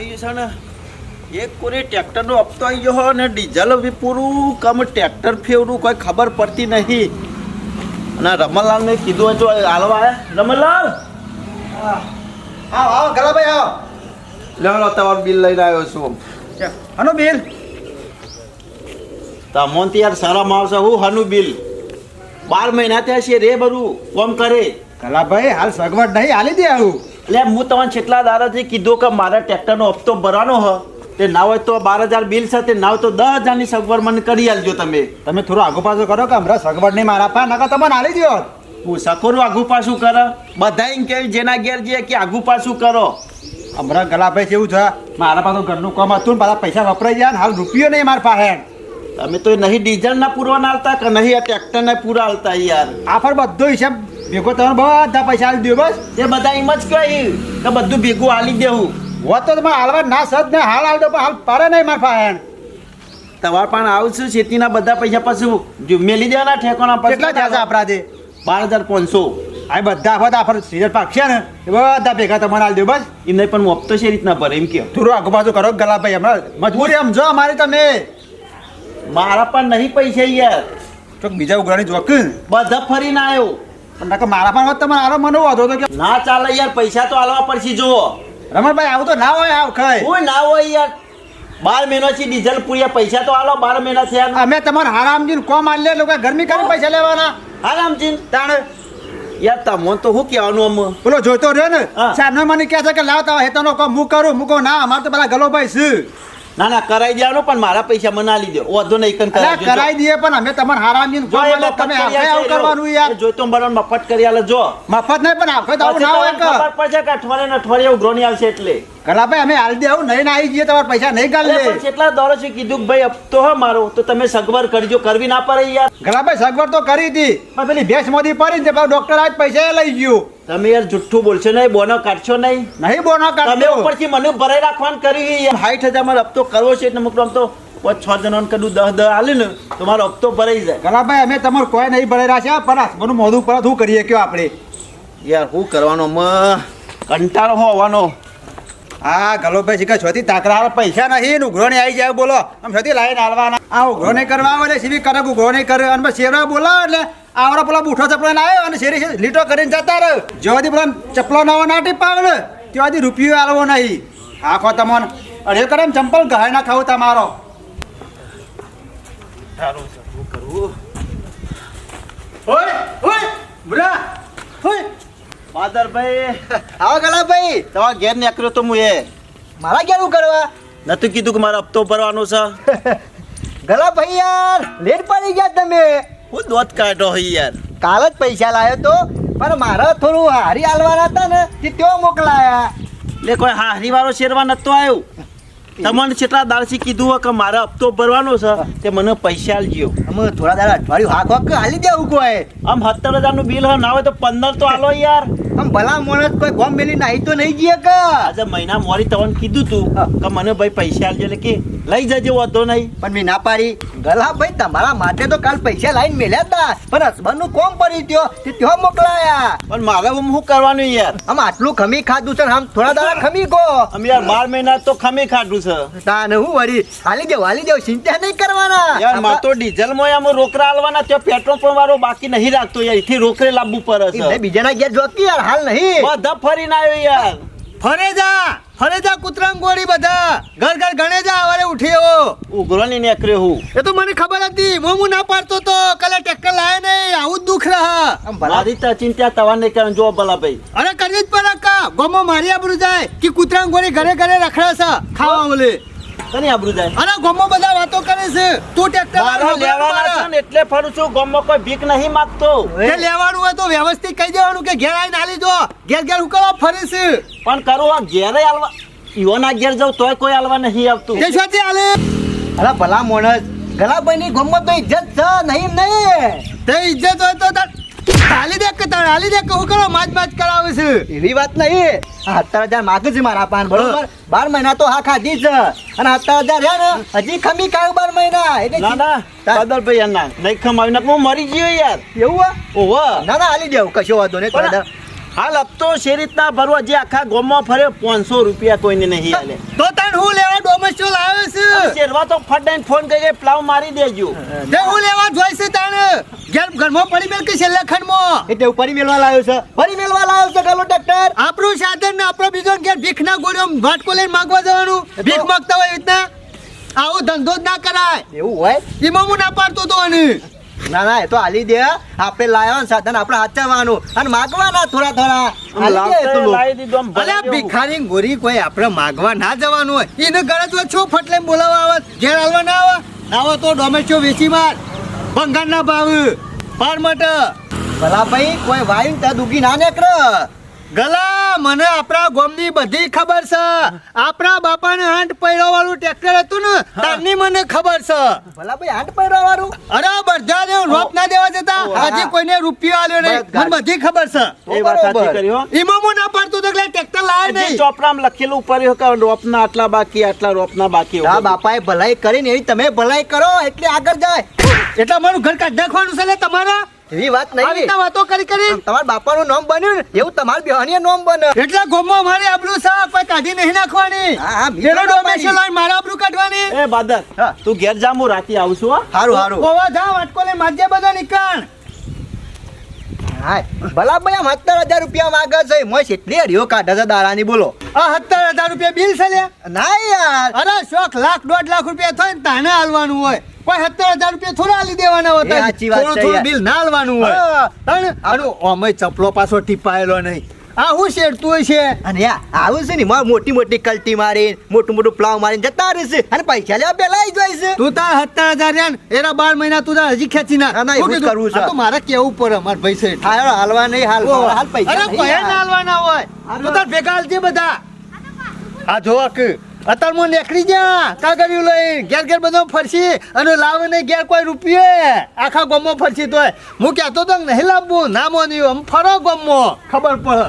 આવી છે ને એક કોને ટ્રેક્ટરનો હપ્તો આવી ગયો અને ડીઝલ બી પૂરું કમ ટ્રેક્ટર ફેવરું કોઈ ખબર પડતી નહીં. અને રમણલાલને કીધું હતું હાલવા રમણલાલ? આવો આવો ગલાભાઈ આવો લો લો તમારું બિલ લઈને આવ્યો છું. હનો બિલ? તમોન યાર શરમ આવશે હું હનુ બિલ. બાર મહિના ત્યાં છે રે બધું કોમ કરે. ગલાભાઈ હાલ સગવડ નહીં હાલી દે આવું. એટલે હું તમને છેટલા દાદાથી કીધું કે મારે ટ્રેક્ટરનો હપ્તો ભરવાનો હ. તે ના હોય તો બાર હજાર બિલ છે, તે ના હોય તો દસ હજારની સગવડ મને કરી આલજો તમે. તમે થોડું આગુ પાછું કરો કે હમણાં સગવડ નહીં મારા પા, નકર તમને આલી દો હું સકોરું આગું પાછું કરો. બધા એમ કે જેના ઘેર જે કે આગું પાછું કરો. હમણાં ગલાભાઈ એવું છે, મારા પાસે ઘરનું કામ હતું ને બધા પૈસા વપરાઈ ગયા હાલ રૂપિયો નહીં મારા પાસે. તમે તો નહીં ડીઝલ ના પૂરવાના હાલતા કે નહીં આ ટ્રેક્ટર ના પૂરા હાલતા યાર આફર બધો હિસાબ ભેગો તમે બધા પૈસા આલી દો બસ. એ બધા એમ જ કહે. કે બધું ભેગું હાલી દેવું. હોત તો તમે હાલવા ના સદ ને હાલ હાલ દો પણ હાલ પારે નહીં માર ફાયણ. તમારે પણ આવશે ખેતીના બધા પૈસા પછી મેલી દેવાના ઠેકાણા પર કેટલા થયા છે આપણાથી બાર હજાર પાંચસો. આ બધા આફત આફર સિઝન પાક છે ને એ બધા ભેગા તમારે હાલ દો બસ. એમને પણ હું હપ્તો છે રીતના ભરે એમ કે થોડું આગુ કરો કરો ગલાભાઈ હમણાં મજબૂરી સમજો અમારી તમે. મારા પણ નહીં પૈસા યાર. તો બીજા ઉઘરાણી જોક. બધા ફરીને આવ્યો પણ મારા પણ તમારે આરો મને વાંધો હતો કે ના ચાલે યાર પૈસા તો આલવા પડશે જુઓ. રમણભાઈ આવું તો ના હોય આવ ખાય કોઈ ના હોય યાર. બાર મહિનાથી ડીઝલ પૂર્યા પૈસા તો આલો બાર મહિના થયા અમે તમારે હારામજી કોમ આલ લે લોકો ગરમી કરી પૈસા લેવાના. હારામજી તાણે. યાર તમને તો શું કહેવાનું આમ? બોલો જોઈતો રહ્યો ને? સાહેબ મને કહે છે કે લાવ તો હેતાનો કોમ હું કરું મૂકો ના અમારે તો પેલા ગલોભાઈ છે. ના ના કરાઈ દેવાનો પણ મારા પૈસા મને આલી દો. વાંધો નહીં કન કરાવજો, કરાઈ દઈએ પણ અમે તમારે હારામજી જો કોમ એ આલે મફત તમે કરી આવું કરવાનું યાર. જો તો બરાબર મફત કરી આલે જો. મફત નહીં પણ આખો પછી ના હોય કે ખબર પડશે કે અઠવાડિયે ને અઠવાડિયે ઉગ્રોની આવશે એટલે. ગલાભાઈ અમે હાલ દે આવું નહીં ના આવી જઈએ તમારે પૈસા નહીં ગાલ કેટલા દોરો છે? કીધું ભાઈ હપ્તો હો મારો તો તમે સગવડ કરજો કરવી ના પડે યાર. ગલાભાઈ સગવડ તો કરી હતી પણ પેલી ભેંસ મોદી પડી ને ડોક્ટર આજ પૈસા લઈ ગયું. તમે યાર જુઠ્ઠું બોલશો નહીં બોનો કાઢશો નહીં. નહીં બોનો તમે કાઢ્યો ઉપરથી મને ભરાઈ રાખવાનું કરી યાર. હજાર મારો હપ્તો કરવો છે એટલે મુકલો આમ તો પાંચ છ જણાને કદું દસ દસ હાલે ને તો હપ્તો ભરાઈ જાય. ગલાભાઈ અમે તમારે કોઈ નહીં ભરાઈ છે પણ મને મોઢું પર શું કરીએ કયો આપણે? યાર શું કરવાનો મ કંટાળો હોવાનો. હા ગલોભાઈ કે છોતી તાકરા પૈસા નહીં ઉઘરોણી આવી જાય, બોલો. આમ છોતી લાઈને હાલવાના. આ ઉઘરો નહીં કરવા આવે એટલે સીવી કરે ઉઘરો નહીં કરે. અને શેરવા બોલો એટલે આવડો પેલા બૂઠો ચપલો ના આવ્યો અને શેરી લીટો કરીને જતા રહ્યો. જેવાથી પેલા ચપલો નવો ના ટીપાવે ને તેવાથી રૂપિયો આલવો નહીં. આખો તમને અરે કરે એમ ચંપલ ગહાય ના ખાવું તમારો. હોય ઓય બુરા હોય ફાધરભાઈ આવો ગલાભાઈ તમારા ઘેર નીકળ્યો તો હું એ. મારા કેવું કરવા? નતું કીધું કે મારો હપ્તો ભરવાનો છે. ગલા ભાઈ યાર લેટ પડી ગયા તમે. હું દોત કાઢો હોય યાર. કાલ જ પૈસા લાવ્યો તો પણ મારા થોડું હારી હાલવાના હતા ને તે તેઓ મોકલાયા. એટલે કોઈ હારી વાળો શેરવા નતો આવ્યો. તમને કેટલા દાડથી કીધું કે મારે હપ્તો ભરવાનો છે તે મને પૈસા આલજો. અમે થોડા દાડા અઠવાડિયું હાક હાક હાલી દેવું કોઈ? આમ સત્તર હજારનું બિલ ના હોય તો પંદર તો હાલો યાર. આમ ભલા માણસ કોઈ ગોમ મેલી નાહી તો નહીં જઈએ કે? આજે મહિના મોરી તવન કીધું તું કે મને ભાઈ પૈસા આલજે એટલે કે લઈ જજે વાંધો નહીં. પણ મેં ના પાડી. ગલા ભાઈ તમારા માટે તો કાલ પૈસા લાઈન મેલ્યા હતા પણ હસબન્ડનું કોમ પડી ત્યો તે ત્યો મોકલાયા. પણ મારે શું કરવાનું યાર? આમ આટલું ખમી ખાધું છે આમ થોડા દાડા ખમી ગો. અમે યાર બાર મહિના તો ખમી ખાધું છે. તાને હું વળી હાલી દેવ હાલી દેવ ચિંતા નહીં કરવાના. યાર મારે તો ડીઝલમાં આમ રોકરા આલવાના ત્યાં પેટ્રોલ પણ વાળો બાકી નહીં રાખતો યાર એથી રોકરે લાવવું પડે છે. બીજાના ઘેર જોતી યાર હાલ નહીં. બધા ફરીને આવ્યો યાર. ફરે જા ફરે જા કૂતરામ ગોળી બધા. ઘર ઘર ગણે જા અવારે ઉઠ્યો એવો ઉઘરોની નેકરે હું. એ તો મને ખબર હતી હું હું ના પાડતો તો. કલે ટેક્ટર લાય નહીં આવું જ દુઃખ રહા. ભલા. તો ચિંતા તવા નહીં કરે જો ભલા ભાઈ અરે કરવી જ પડે કા? ગોમો મારી આબરૂ જાય કે કૂતરામ ગોળી ઘરે ઘરે રખડા છે. ખાવા બોલે કની આબરૂ જાય. અરે ગોમો બધા વાતો કરે છે. તું ટ્રેક્ટર મારો લેવાના છે ને એટલે ફરું છું ગામમાં કોઈ ભીખ નહીં માંગતો. તે લેવાનું હોય તો વ્યવસ્થિત કહી દેવાનું કે ઘેર આવીને આલી દો ઘેર ઘેર હું કરવા ફરે છે. પણ કરું આ ઘેરે આલવા ઈવોના ઘેર જાઉં તોય કોઈ આલવા નહીં આવતું. તે શોથી આલે અરે ભલા મોણસ ગલાભાઈ ની ગોમત તો ઇજ્જત છે નહીં નહીં તે ઇજ્જત હોય તો તાર હાલી દેખ કે તાર હાલી દે કે હું કરો માજ માજ કરાવે છે. એવી વાત નહીં. સત્તર હજાર માગે છે મારા પાન બરોબર? બાર મહિના તો હા ખાધી છે. અને સત્તર હજાર હે ને હજી ખમી ખાયું બાર મહિના. એટલે ના ના. કદર ભાઈ ના. નહીં ખમાવી નાખ હું મરી ગયો યાર. એવું? ઓહો. ના ના હાલી દેવું કશો વાંધો નહીં. હાલ હપ્તો શી રીતના ભરવો જે આખા ગોમમાં ફરે પાંચસો રૂપિયા કોઈને નહીં આલે. તો તને હું લેવા ડોમેસ્ટોલ લાવ્યો છે? શેરવા તો ફટાઈને ફોન કરી પ્લાવ મારી દેજો. તે હું લેવા જોઈશે છે તાણે? ઘેર ઘરમાં પડી મેલ કે છેલ્લે ખંડમાં એટલે પરી મેળવા લાવ્યો છે. ફરી મેલવા લાવ્યો છે કાલો ડોક્ટર આપણું સાધન ને આપણો બીજો ઘેર ભીખ ના ગોળ્યો વાટકો લઈને માંગવા જવાનું. ભીખ માંગતા હોય રીતના. આવો ધંધો જ ના કરાય. એવું હોય? એમાં હું ના પાડતો તો અને ના ના એ તો હાલી દે. આપણે લાવ્યા ને સાધન આપણે હાચવવાનું. અને માગવાના થોડા થોડા. હાલી દે એ તો લોક. લાવી દીધો આમ ભરી અલ્યા દેવું. ભિખારી ગોરી કોઈ આપણે માગવા ના જવાનું હોય. એને ગરજ હોય છો ફટલે બોલાવા આવે. ઘેર હાલવા ના આવે. આવો તો ડોમેસ્ટો વેચી માર. ભંગાર ના ભાવ. પાર મટ ભલા ભાઈ કોઈ વાયુ ત્યાં દુગી ના નીકળ. ગલા મને આપણા ગોમની બધી ખબર છે. આપણા બાપાને આંટ પૈડા વાળું ટ્રેક્ટર હતું ને તારની મને ખબર છે. ભલા ભાઈ આંટ પહેરવા વાળું અરે ને ના હજી કોઈને રૂપિયો આલ્યો નહીં. મને બધી ખબર છે. એ વાત સાચી. કરી હો. હું ના પડતો તો એટલે ટ્રેક્ટર લાવે નહીં. ચોપડામાં લખેલું ઉપર એવું કે રોપના આટલા બાકી આટલા રોપના બાકી બધું. બાપાએ ભલાઈ કરીને એવી તમે ભલાઈ કરો એટલે આગળ જાય. એટલે મારું ઘર કાઢી નાખવાનું છે લે તમારા? એવી વાત આ નહીં રીતના વાતો કરી કરી. તમારા બાપાનું નામ બન્યું ને એવું તમારા બેહણીએ નામ બને. એટલે ગોમો મારે આબરૂ સાફ કોઈ કાઢી નહીં નાખવાની. હા, હા, બીજું પેલો ના ડોમેશો પાડી. લાઈન મારે આબરૂ કાઢવાની. એ બાદર તું ઘેર જા હું રાતી આવું છું હારું હારું. ઓવા જા વાટકો લઈ માજે બધા નીકળ. હાય. ભલા ભાઈ આમ સત્તર હજાર રૂપિયા માગે છે. મોય કેટલી હરિયો કાઢે છે દારાની બોલો. આ સત્તર હજાર રૂપિયા બિલ છે લે ના યાર. અરે શોખ લાખ દોઢ લાખ રૂપિયા થાય ને તાને હાલવાનું હોય. કોઈ સત્તર હજાર રૂપિયા થોડા હાલી દેવાના હોતા થોડું થોડું બિલ ના હાલવાનું હોય. પણ આનું ઓમય ચપલો પાછો ટીપાયેલો નહીં. આ હું શેડતું છે. અને આવું છે ને માં મોટી મોટી કલટી મારી મોટું મોટું પ્લાવ મારીને જતા રહેશે. અને પૈસા લેવા પેલા આવી જાય છે તું તાર સત્તર હજાર રહ્યા એના બાર મહિના તું તાર હજી ખેંચી ના ના, એવું કરવું છે. તો મારે કેવું પડે માર પૈસે છે હાલ હાલવા નહીં હાલ હાલ પૈસા અરે કોઈ ના હાલવાના હોય. તું તાર ભેગા હાલજે બધા. આ જો કે અત્યારે હું નીકળી જા કાગળિયું લઈ ઘેર ઘેર બધો ફરશી અને લાવે નહીં ઘેર કોઈ રૂપિયે. આખા ગામમાં ફરશી તોય. હું કહેતો તો કે નહીં લાવવું ના મોન્યું. આમ ફરો ગામમાં. ખબર પડે.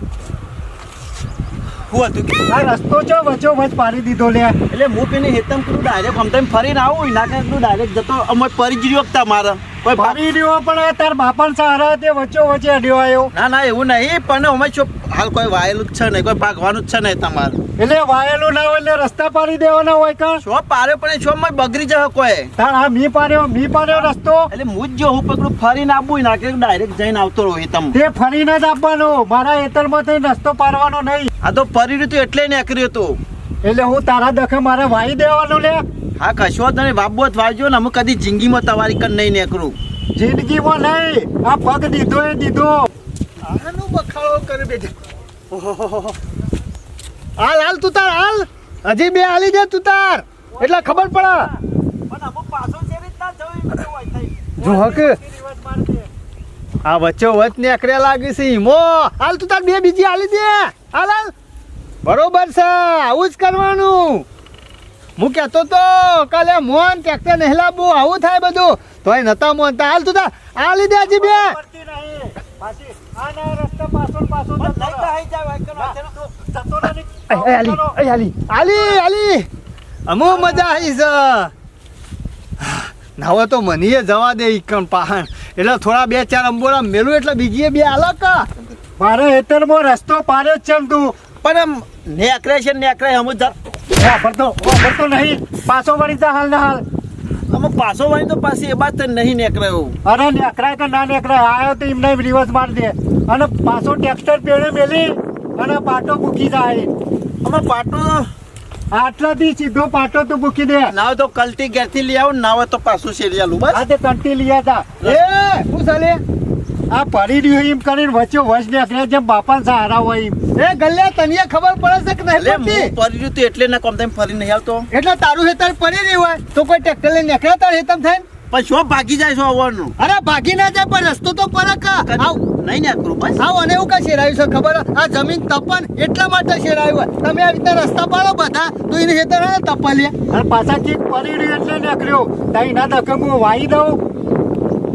હું હતું કે? આ રસ્તો છો વચો વચ પાડી દીધો લે એટલે હું પેલી હેતમ કરું ડાયરેક્ટ આમ તેમ ફરીને આવું એના કરતા તું ડાયરેક્ટ જતો અમે પરી જ કે મારા પાડી રહ્યો પણ તાર બાપણ સારા તે વચ્ચો વચ્ચે અડ્યો આવ્યો ના ના એવું નહીં પણ અમે છો હાલ કોઈ વાયેલું જ છે નહીં કોઈ ભાગવાનું જ છે નહીં તમારે. એટલે વાયેલું ના હોય એટલે રસ્તા પાડી દેવાના હોય કા? શો પારે પણ શો માં બગડી જશે કોઈ. તાર હા મી પાડ્યો મી પાડ્યો રસ્તો? એટલે હું જ જો હું પકડું ફરીને આપું ના કે ડાયરેક્ટ જઈને આવતો રહું તમ. તે ફરીને જ આપવાનો મારા એતરમાં થઈ રસ્તો પાડવાનો નહીં. આ તો ફરી રહ્યું એટલે નીકળ્યું હતું એટલે હું તારા દખે મારે વાઈ દેવાનું લે. હા કશો તને બાબત વાંચજો ને અમે કદી જિંદગીમાં તમારી કન નહીં નીકળું જિંદગીમાં નહીં. આ પગ દીધો એ દીધો. આનું બખાડો કરે બેઠા હાલ હાલ તું તાર હાલ. હજી બે હાલી દે તું તાર. એટલે ખબર પડે. જો હક. આ વચ્ચે વચ નેકડે લાગી છે ઈમો. હાલ તું તાર બે બીજી હાલી દે. હાલ હાલ. બરોબર છે. આવું જ કરવાનું. હું કહેતો તો કાલે મોન ટ્રેક્ટર નહીં લાવવું આવું થાય બધું. તોય નતા મોહનતા હાલ તું આ લીધે હજી બે. અમુ મજા આવી છે. નાવો તો મનીએ જવા દે ઈકણ પહાણ. એટલે થોડા બે ચાર અંબોરા મેલું એટલે બીજી બે આલક મારે હેતરમાં રસ્તો પાડ્યો જ છે ને તું. પણ એમ નેકરે છે નેકરે અમે જ- વાપરતો વાપરતો નહીં. પાછો વળી જા હાલ ના હાલ. અમે પાછો વળી તો પાછી એ બાદ નહીં એવું. અરે નેકરાય કે ના નેકરાય આવ્યો તો એમને રિવર્સ મારી દે. અને પાછો ટ્રેક્ટર પેડે મેલી અને પાટો મૂકી જાય. અમે પાટો આટલાથી સીધો પાટો તો મૂકી દે. ના તો કલટી ઘેરથી લઈ આવો ના હોય તો પાછું શેરી આલું બસ. આ તે કંટી લઈ હતા એ શું ચાલે? આ પડી રહ્યું એમ કરીને વચ્ચે વચ નીકળ્યા જેમ બાપાને સહારા હોય એમ. એ ગલ્યા તને ખબર પડે છે કે નહીં હું પડતી પડી રહ્યું તું એટલે ના કોમ તમે ફરી નહીં આવતો. એટલે તારું હેતર પડી રહ્યું હોય તો કોઈ ટ્રેક્ટર લઈને નીકળે તાર હેતમ થઈને? પણ શું ભાગી જાય છો આવવાનું અરે ભાગી ના જાય પણ રસ્તો તો પર આવ. નહીં ને કરું બસ. આવ અને એવું કા શેરાયું છે ખબર? આ જમીન તપન એટલા માટે શેરાયું હોય. તમે આ રીતે રસ્તા પાડો બધા તો એને હેતર તપા લે અને પાછા ચીક પડી રહ્યું એટલે નીકળ્યો. તઈ ના હું વાઈ દઉં.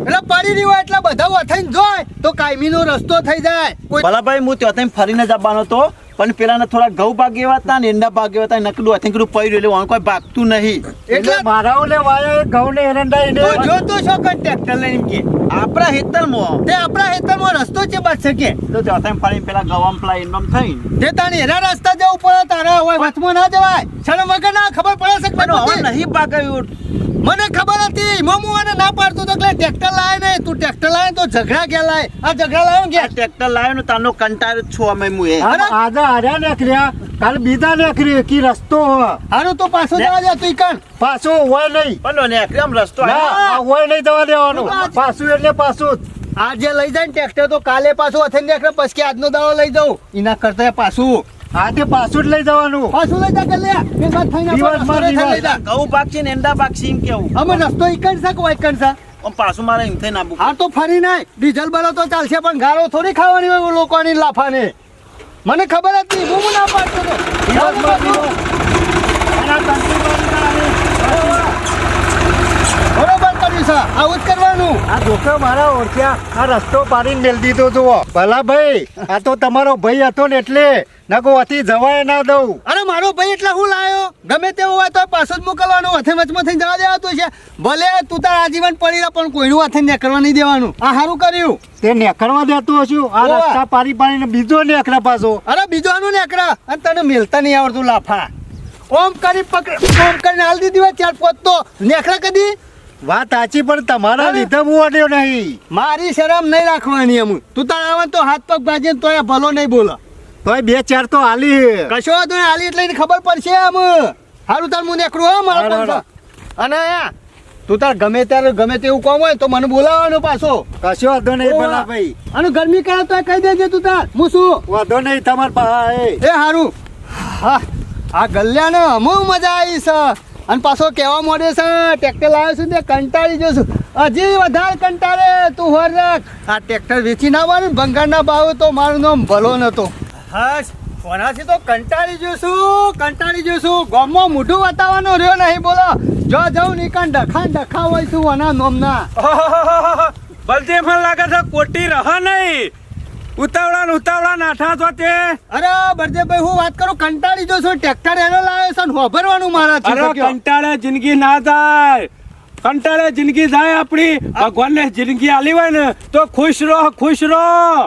એટલે પડી રહ્યું હોય એટલે બધા વથાઈને જોય તો કાયમીનો રસ્તો થઈ જાય. ભલાભાઈ હું ત્યાં ફરીને જવાનો હતો પણ પેલાના થોડા ઘઉં ભાગ એવા હતા ને એંડા ભાગ એવા હતા નકડું કડું પડ્યું એટલે વાણ કોઈ ભાગતું નહીં. એટલે એટલે મારા ઓલે વાયા ઘઉં ને એરંડા તો જો તો છો કર ટ્રેક્ટર લઈને કે. આપણા હેતરમાં તે આપણા હેતરમાં રસ્તો છે બસ છે કે. તો ત્યાં ફરી પેલા ગવામ પેલા એમ થઈ તે તાણી એના રસ્તા જવું પડે તારા હોય વચમાં ના જવાય. છણ વગર ના ખબર પડે છે કે પણ હવે? નહીં ભાગાયું મને ખબર હતી મમ્મુ અને ના પાડતો તો એટલે ટ્રેક્ટર લાય નહીં તું ટ્રેક્ટર લાય તો ઝઘડા ગયા લાય આ ઝઘડા લાવ્યો ને ગયા ટ્રેક્ટર લાવ્યો ને તાનો કંટાળ જ છું અમે મુએ. એ! આજે હાર્યા નીકળ્યા કાલ બીજા નીકળી કી રસ્તો હ. હારું તો પાછો જવા દે તું કણ પાછો હોય નહીં. પણ ને એકદમ રસ્તો ના હોય નહીં જવા દેવાનું. પાછું એટલે પાછું આજે લઈ જાય ને ટ્રેક્ટર તો કાલે પાછું અથે ટ્રેક્ટર પછી આજનો દાડો લઈ જાઉં. એના કરતા પાછું. આ તે પાછું જ લઈ જવાનું. પાછું લઈ જા કે લે. એ વાત થઈને આપણે દિવસમાં રસ્તો લઈ જા. ઘઉં છે ને એંડા છે એમ કેવું. અમે રસ્તો ઈકણ છે કે વાઈકણ છે આમ પાછું મારે એમ થઈને ના હા તો ફરી નાય ડીઝલ બળો તો ચાલશે પણ ગાળો થોડી ખાવાની હોય લોકોની લાફાને. મને ખબર હતી હું ના પાડતો તો દિવસમાં દિવસ. અને આ તંત્રી બરોબર કર્યું છે આવું જ કરવાનું આ જોકે મારા ઓળખ્યા આ રસ્તો પાડીને મેળ દીધો જુઓ. ભલા ભાઈ આ તો તમારો ભાઈ હતો ને એટલે નકો અતિ જવાય ના દઉં. અરે મારો ભાઈ એટલે હું લાયો? ગમે તેવો હોય તો પાછો જ મોકલવાનો. હાથે થઈને જવા દેવાતું છે. ભલે તું તાર આજીવન પડી રહે પણ કોઈનું હાથે નીકળવા નહીં દેવાનું. આ સારું કર્યું. તે નેકળવા દેતો હશું. આ. રસ્તા પાડી પાડીને બીજો નેકળા પાછો. અરે બીજો આનું નીકળે. અને તને મેલતા નહીં આવડતું લાફા. ઓમ કરી પકડ ઓમ કરીને હાલ દીધી હોય ચાર પોત તો. નીકળે કદી? વાત સાચી પણ તમારા. લીધે હું અડ્યો નહીં. મારી શરમ નહીં રાખવાની એમ. તું તાર આવે તો હાથ પગ બાજીને તોય ભલો નહીં બોલો. તોય બે ચાર તો હાલી કશો વાંધો નહીં હાલી એટલે ખબર પડશે એમ. હારું તાર હું નીકળું હો મારો. અને તું તાર ગમે ત્યારે ગમે તેવું કોમ હોય તો મને બોલાવવાનો પાછો. કશો વાંધો નહીં. ભલા ભાઈ. અને ગરમી કરે તો કહી દેજે તું તાર. હું શું? વાંધો નહીં તમાર પાસે. એ હારું. હા આ ગલ્યાને અમુ મજા આવી છે. અને પાછો કહેવા માંડે છે, ટ્રેક્ટર લાવ્યો છું તે કંટાળી જશું હજી વધારે કંટાળે, તું હોર રાખ. આ ટ્રેક્ટર વેચી ના મારે ને ભંગારના ભાવ તો મારું નામ ભલો નતો. હશ, કોનાથી તો કંટાળી જશું કંટાળી જશું ગામમાં મોઢું બતાવવાનો રહ્યો નહીં, બોલો. જો જાઉં નીકળ ડખા ડખા હોય છું આના નોમના. બલતે મને લાગે છે, કોટી રહ નહીં. ઉતાવળા ઉતાવળા નાઠા છો તે અરે બરદેભાઈ હું વાત કરું કંટાળી જશું. ટ્રેક્ટર એનો લાવ્યો છે ને હોભરવાનું મારાથી અરે કંટાળે જિંદગી ના જાય. કંટાળે જિંદગી જાય આપણી. ભગવાનને જિંદગી આલી હોય ને તો ખુશ રહો ખુશ રહો.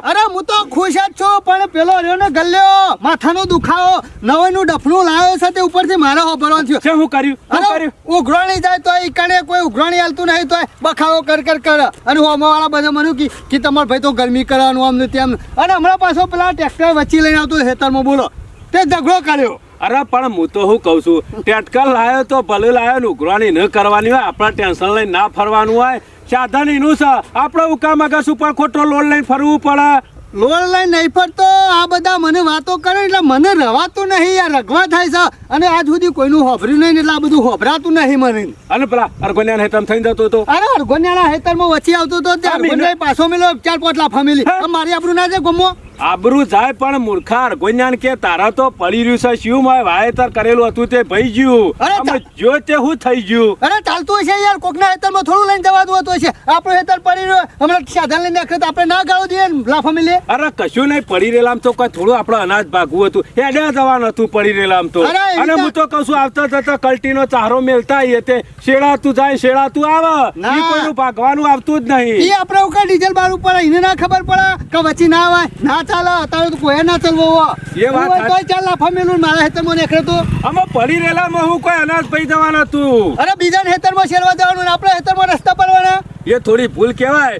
અરે હું તો ખુશ જ છું પણ પેલો રહ્યો ને ગલ્યો માથાનો દુખાવો નવાઈનું ડફનું લાવ્યો છે તે ઉપરથી મારા હોભરવાનું થયો. છે હું કર્યું? શું કર્યું? ઉઘરાણી જાય તો કણે કોઈ ઉઘરાણી હાલતું નહીં તો બખાવો કર કર કર. અને હોમવાળા બધા મને કે કે તમારો ભાઈ તો ગરમી કરવાનું આમ ને તેમ. અને હમણાં પાછો પેલા ટ્રેક્ટર વચ્ચે લઈને આવતો ખેતરમાં બોલો. તે ઝઘડો કર્યો. અરે પણ હું તો શું કહું છું? ટેટકલ લાયો તો ભલે લાયો ને ઉઘરાણી ન કરવાની હોય આપણા ટેન્શન લઈને ના ફરવાનું હોય. સાધન એનું છે. આપણે ઉકા મગસ ઉપર ખોટો લોન લઈને ફરવું પડે? લોન લઈને નહીં ફરતો? આ બધા મને વાતો કરે એટલે મને રવાતું નહીં યાર રગવા થાય છે. અને આજ સુધી કોઈનું હોભર્યું નહીં એટલે આ બધું હોભરાતું નહીં મને. અને પેલા અરગોન્યાને હેતમ થઈને જતો હતો. અરે અરગોન્યાના હેતરમાં વચ્ચે આવતો હતો ત્યાં હા, પાછો મેલો ચાર પાંચ લાફા મેલી મારી આપણું ના છે ગમો. આબરૂ જાય પણ મૂર્ખાર. ગોન્યાન કે તારા તો પડી રહ્યું છે શું માય વાયતર કરેલું હતું તે ભઈ ગયું? અરે અમે જો તે હું થઈ ગયું? અરે ચાલતું હશે યાર કોકના હેતરમાં થોડું લઈને જવાતું હતું છે આપણું હેતર પડી રહ્યો હમણાં સાધન લઈને નાખે આપણે ના ગાવ દઈએ લાફા મિલે અરે કશું નહીં પડી રહેલા તો કોઈ થોડું આપણો અનાજ ભાગવું હતું. હેડે જવાનું હતું પડી રહેલા તો. અને હું તો કશું આવતા જતા કલ્ટીનો ચારો મેલતા આવીએ તે. શેડાતું જાય શેડાતું આવે. ના. ઈ કોઈનું ભાગવાનું આવતું જ એ નહીં આપણે ઉપર ડીઝલ બાર પડે એને ના ખબર પડે કે વચ્ચે ના આવે. ના ચાલે અત્યારે તો કોઈ ના ચાલવો એ વાત એવું હોય સાચી. તોય ચાલ લાફા મેલું મારા હેતરમાં નીકળે તો. અમે પડી રહેલામાં હું કોઈ અનાજ પઈ જવાનું હતું અરે બીજાના હેતરમાં શેરવા જવાનું ને આપણા હેતરમાં રસ્તા પડવાના એ થોડી ભૂલ કહેવાય.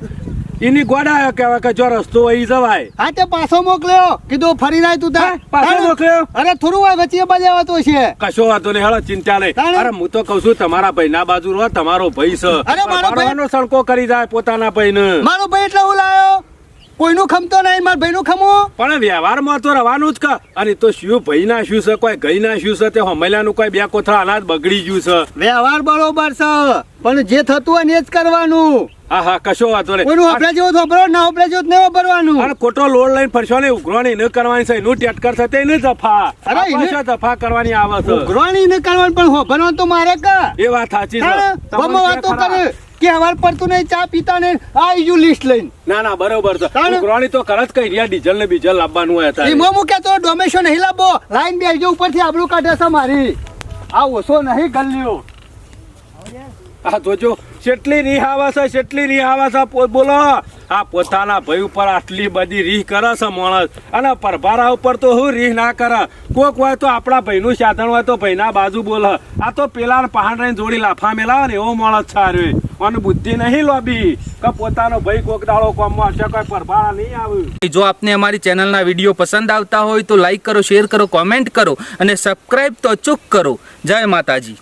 એની ગોડા કહેવાય કે જો રસ્તો વહી જવાય. હા તે પાછો મોકલ્યો. કીધું ફરી નાય તું તાર. પાછો મોકલ્યો? અરે થોડું હોય વચ્ચે બાજુ આવતો છે. કશો વાતો નહીં હળ ચિંતા નહીં. અરે હું તો કઉ છું તમારા ભાઈ ના બાજુ રહો તમારો ભાઈ છે. અરે મારો ભાઈ- નો સણકો કરી જાય પોતાના ભાઈ ને મારો ભાઈ એટલે હું લાયો? કોઈનું ખમતો નહીં મારા ભાઈનું ખમો. પણ વ્યવહારમાં તો રવાનું જ કા. અને તો શું ભાઈ ના શું છે કોઈ ગઈ ના શું છે તે હમેલાનું કોઈ બે કોથળા અનાજ બગડી ગયું છે. વ્યવહાર બરોબર છે પણ જે થતું હોય ને એ જ કરવાનું. હા હા કશો વાંધો નહીં. કોઈનું આપડે જેવું વાપરો ના આપડે જેવું નહીં વાપરવાનું અને ખોટો લોડ લઈને ફરશો ને ઉઘરાણી ન કરવાની છે એનું ટેટકર થતે ન જફા. અરે એને- જફા કરવાની આવે છે. ઉઘરાણી ન કરવાની પણ હોભરવાનું તો મારે કા. એ વાત સાચી છે. તમે વાતો કરે. કે હવાર પડતું નહીં ચા પીતા ને આ ઈજુ લિસ્ટ લઈને. ના ના બરોબર છે. તાણે? તો કરત કઈ રહ્યા ડીઝલ ને બીજલ લાવવાનું હોય તારે. એમાં તો ડોમેશો નહીં લાવો લાઈન બેસજો ઉપરથી આબરૂ કાઢે છે મારી. આ ઓછો નહીં ગલ્લ્યો આ જોજો કેટલી રીહ આવે છે કેટલી રીહ છે બોલો. આ પોતાના ભાઈ ઉપર આટલી બધી રીહ કરે છે માણસ. અને પરભારા ઉપર તો હું રીહ ના કરે. કોક હોય તો આપણા ભાઈનું સાધન હોય તો ભાઈના બાજુ બોલે. આ તો પેલા પહાડ જોડી લાફા મેલાવે ને એવો માણસ છે. અને બુદ્ધિ નહીં લોબી કે પોતાનો ભાઈ કોક દાડો કોમમાં હશે, કોઈ પરભારા નહીં આવે. જો આપને અમારી ચેનલના વીડિયો પસંદ આવતા હોય તો લાઈક કરો, શેર કરો, કોમેન્ટ કરો અને સબસ્ક્રાઈબ તો અચૂક કરો. જય માતાજી.